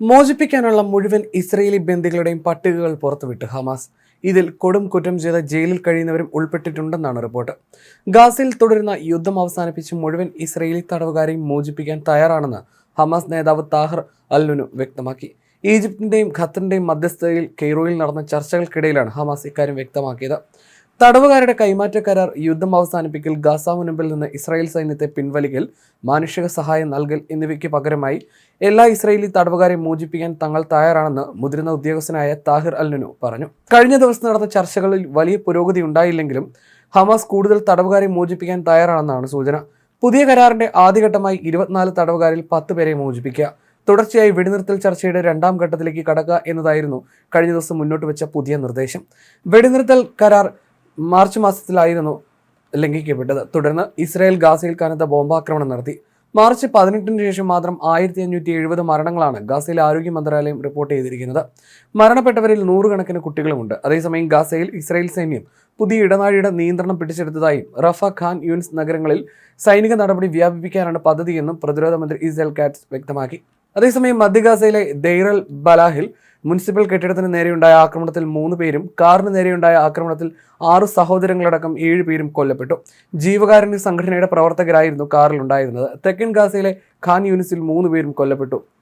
മോചിപ്പിക്കാനുള്ള മുഴുവൻ ഇസ്രയേലി ബന്ദികളുടെയും പട്ടികകൾ പുറത്തുവിട്ട് ഹമാസ്. ഇതിൽ കൊടും കുറ്റം ചെയ്ത ജയിലിൽ കഴിയുന്നവരും ഉൾപ്പെട്ടിട്ടുണ്ടെന്നാണ് റിപ്പോർട്ട്. ഗാസയിൽ തുടരുന്ന യുദ്ധം അവസാനിപ്പിച്ച് മുഴുവൻ ഇസ്രയേലി തടവുകാരെയും മോചിപ്പിക്കാൻ തയ്യാറാണെന്ന് ഹമാസ് നേതാവ് താഹർ അല്ലുനു വ്യക്തമാക്കി. ഈജിപ്തിന്റെയും ഖത്തറിന്റെയും മധ്യസ്ഥതയിൽ കെയ്റോയിൽ നടന്ന ചർച്ചകൾക്കിടയിലാണ് ഹമാസ് ഇക്കാര്യം വ്യക്തമാക്കിയത്. തടവുകാരുടെ കൈമാറ്റ കരാർ യുദ്ധം അവസാനിപ്പിക്കൽ ഗാസ മുനമ്പിൽ നിന്ന് ഇസ്രായേൽ സൈന്യത്തെ പിൻവലിക്കൽ മാനുഷിക സഹായം നൽകൽ എന്നിവയ്ക്ക് പകരമായി എല്ലാ ഇസ്രായേലി തടവുകാരെ മോചിപ്പിക്കാൻ തങ്ങൾ തയ്യാറാണെന്ന് മുതിർന്ന ഉദ്യോഗസ്ഥനായ താഹിർ അൽനു പറഞ്ഞു. കഴിഞ്ഞ ദിവസം നടന്ന ചർച്ചകളിൽ വലിയ പുരോഗതി ഉണ്ടായില്ലെങ്കിലും ഹമാസ് കൂടുതൽ തടവുകാരെ മോചിപ്പിക്കാൻ തയ്യാറാണെന്നാണ് സൂചന. പുതിയ കരാറിന്റെ ആദ്യഘട്ടമായി ഇരുപത്തിനാല് തടവുകാരിൽ പത്ത് പേരെ മോചിപ്പിക്കുക. തുടർച്ചയായി വെടിനിർത്തൽ ചർച്ചയുടെ രണ്ടാം ഘട്ടത്തിലേക്ക് കടക്കുക എന്നതായിരുന്നു കഴിഞ്ഞ ദിവസം മുന്നോട്ട് വെച്ച പുതിയ നിർദ്ദേശം. വെടിനിർത്തൽ കരാർ മാർച്ച് മാസത്തിലായിരുന്നു ലംഘിക്കപ്പെട്ടത്. തുടർന്ന് ഇസ്രായേൽ ഗാസയിൽ കനത്ത ബോംബാക്രമണം നടത്തി. മാർച്ച് പതിനെട്ടിന് ശേഷം മാത്രം ആയിരത്തി അഞ്ഞൂറ്റി എഴുപത് മരണങ്ങളാണ് ഗാസയിലെ ആരോഗ്യ മന്ത്രാലയം റിപ്പോർട്ട് ചെയ്തിരിക്കുന്നത്. മരണപ്പെട്ടവരിൽ നൂറുകണക്കിന് കുട്ടികളുമുണ്ട്. അതേസമയം ഗാസയിൽ ഇസ്രായേൽ സൈന്യം പുതിയ ഇടനാഴിയുടെ നിയന്ത്രണം പിടിച്ചെടുത്തതായും റഫ ഖാൻ യൂൻസ് നഗരങ്ങളിൽ സൈനിക നടപടി വ്യാപിപ്പിക്കാനാണ് പദ്ധതിയെന്നും പ്രതിരോധ മന്ത്രി ഇസ്രായേൽ കാറ്റ്സ് വ്യക്തമാക്കി. അതേസമയം മധ്യ ഗാസയിലെ ദെയ്റൽ ബലാഹിൽ മുനിസിപ്പൽ കെട്ടിടത്തിന് നേരെയുണ്ടായ ആക്രമണത്തിൽ മൂന്ന് പേരും കാറിന് നേരെയുണ്ടായ ആക്രമണത്തിൽ ആറ് സഹോദരങ്ങളടക്കം ഏഴ് പേരും കൊല്ലപ്പെട്ടു. ജീവകാരുണ്യ സംഘടനയുടെ പ്രവർത്തകരായിരുന്നു കാറിൽ ഉണ്ടായിരുന്നത് തെക്കൻ ഗാസയിലെ ഖാൻ യൂണിസിൽ മൂന്ന് പേരും കൊല്ലപ്പെട്ടു.